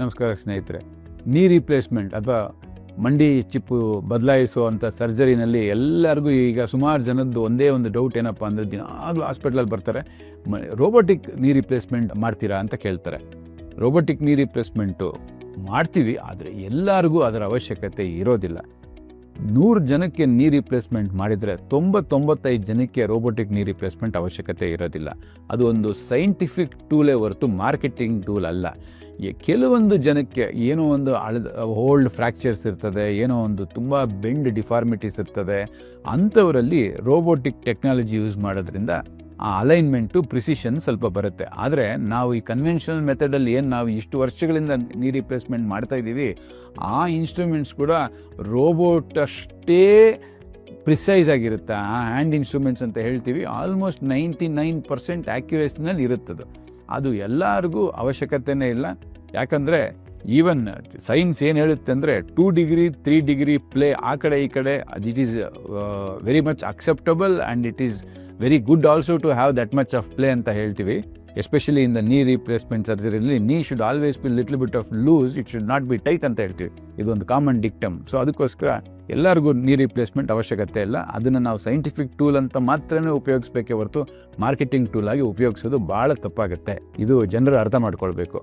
ನಮಸ್ಕಾರ ಸ್ನೇಹಿತರೆ. ನೀ ರಿಪ್ಲೇಸ್ಮೆಂಟ್ ಅಥವಾ ಮಂಡಿ ಚಿಪ್ಪು ಬದಲಾಯಿಸುವಂಥ ಸರ್ಜರಿನಲ್ಲಿ ಎಲ್ಲರಿಗೂ ಈಗ ಸುಮಾರು ಜನದ್ದು ಒಂದೇ ಒಂದು ಡೌಟ್ ಏನಪ್ಪ ಅಂದರೆ ದಿನಾಗಲೂ ಹಾಸ್ಪಿಟ್ಲಲ್ಲಿ ಬರ್ತಾರೆ. ಮ ರೋಬೋಟಿಕ್ ನೀ ರಿಪ್ಲೇಸ್ಮೆಂಟ್ ಮಾಡ್ತೀರಾ ಅಂತ ಕೇಳ್ತಾರೆ. ರೋಬೋಟಿಕ್ ನೀ ರಿಪ್ಲೇಸ್ಮೆಂಟು ಮಾಡ್ತೀವಿ, ಆದರೆ ಎಲ್ಲರಿಗೂ ಅದರ ಅವಶ್ಯಕತೆ ಇರೋದಿಲ್ಲ. ನೂರು ಜನಕ್ಕೆ ನೀ ರಿಪ್ಲೇಸ್ಮೆಂಟ್ ಮಾಡಿದರೆ ತೊಂಬತ್ತೊಂಬತ್ತೈದು ಜನಕ್ಕೆ ರೋಬೋಟಿಕ್ ನೀ ರಿಪ್ಲೇಸ್ಮೆಂಟ್ ಅವಶ್ಯಕತೆ ಇರೋದಿಲ್ಲ. ಅದು ಒಂದು ಸೈಂಟಿಫಿಕ್ ಟೂಲೇ ಹೊರತು ಮಾರ್ಕೆಟಿಂಗ್ ಟೂಲ್ ಅಲ್ಲ. ಕೆಲವೊಂದು ಜನಕ್ಕೆ ಏನೋ ಒಂದು ಅಳದ ಓಲ್ಡ್ ಫ್ರ್ಯಾಕ್ಚರ್ಸ್ ಇರ್ತದೆ, ಏನೋ ಒಂದು ತುಂಬ ಬೆಂಡ್ ಡಿಫಾರ್ಮಿಟೀಸ್ ಇರ್ತದೆ, ಅಂಥವರಲ್ಲಿ ರೋಬೋಟಿಕ್ ಟೆಕ್ನಾಲಜಿ ಯೂಸ್ ಮಾಡೋದ್ರಿಂದ ಆ ಅಲೈನ್ಮೆಂಟು ಪ್ರಿಸಿಷನ್ ಸ್ವಲ್ಪ ಬರುತ್ತೆ. ಆದರೆ ನಾವು ಈ ಕನ್ವೆನ್ಷನಲ್ ಮೆಥಡಲ್ಲಿ ಏನು ನಾವು ಇಷ್ಟು ವರ್ಷಗಳಿಂದ ನೀ ರಿಪ್ಲೇಸ್ಮೆಂಟ್ ಮಾಡ್ತಾ ಇದ್ದೀವಿ, ಆ ಇನ್ಸ್ಟ್ರೂಮೆಂಟ್ಸ್ ಕೂಡ ರೋಬೋಟ್ ಅಷ್ಟೇ ಪ್ರಿಸೈಸ್ ಆಗಿರುತ್ತೆ. ಆ ಹ್ಯಾಂಡ್ ಇನ್ಸ್ಟ್ರೂಮೆಂಟ್ಸ್ ಅಂತ ಹೇಳ್ತೀವಿ ಆಲ್ಮೋಸ್ಟ್ ನೈಂಟಿ ನೈನ್ ಪರ್ಸೆಂಟ್ ಆ್ಯಕ್ಯುರೇಸಿನಲ್ಲಿ ಇರುತ್ತದು. ಅದು ಎಲ್ಲರಿಗೂ ಅವಶ್ಯಕತೆನೇ ಇಲ್ಲ. ಯಾಕಂದರೆ ಈವನ್ ಸೈನ್ಸ್ ಏನು ಹೇಳುತ್ತೆ ಅಂದರೆ two degree three degree play ಆ ಕಡೆ ಈ ಕಡೆ, ಅದು it is very much acceptable and it is very good also to have that much of play ಅಂತ ಹೇಳ್ತೀವಿ. Especially in the knee replacement ಸರ್ಜರಿಲಿ knee should always be little bit of loose it should not be tight ಅಂತ ಹೇಳ್ತೀವಿ. ಇದೊಂದು common dictum so ಅದಕ್ಕೋಸ್ಕರ ಎಲ್ಲರಿಗೂ ನೀ replacement ಅವಶ್ಯಕತೆ ಇಲ್ಲ. ಅದನ್ನು ನಾವು ಸೈಂಟಿಫಿಕ್ ಟೂಲ್ ಅಂತ ಮಾತ್ರನೇ ಉಪಯೋಗಿಸ್ಬೇಕೇ ಹೊರತು ಮಾರ್ಕೆಟಿಂಗ್ ಟೂಲ್ ಆಗಿ ಉಪಯೋಗಿಸೋದು ಭಾಳ ತಪ್ಪಾಗುತ್ತೆ. ಇದು ಜನರು ಅರ್ಥ ಮಾಡ್ಕೊಳ್ಬೇಕು.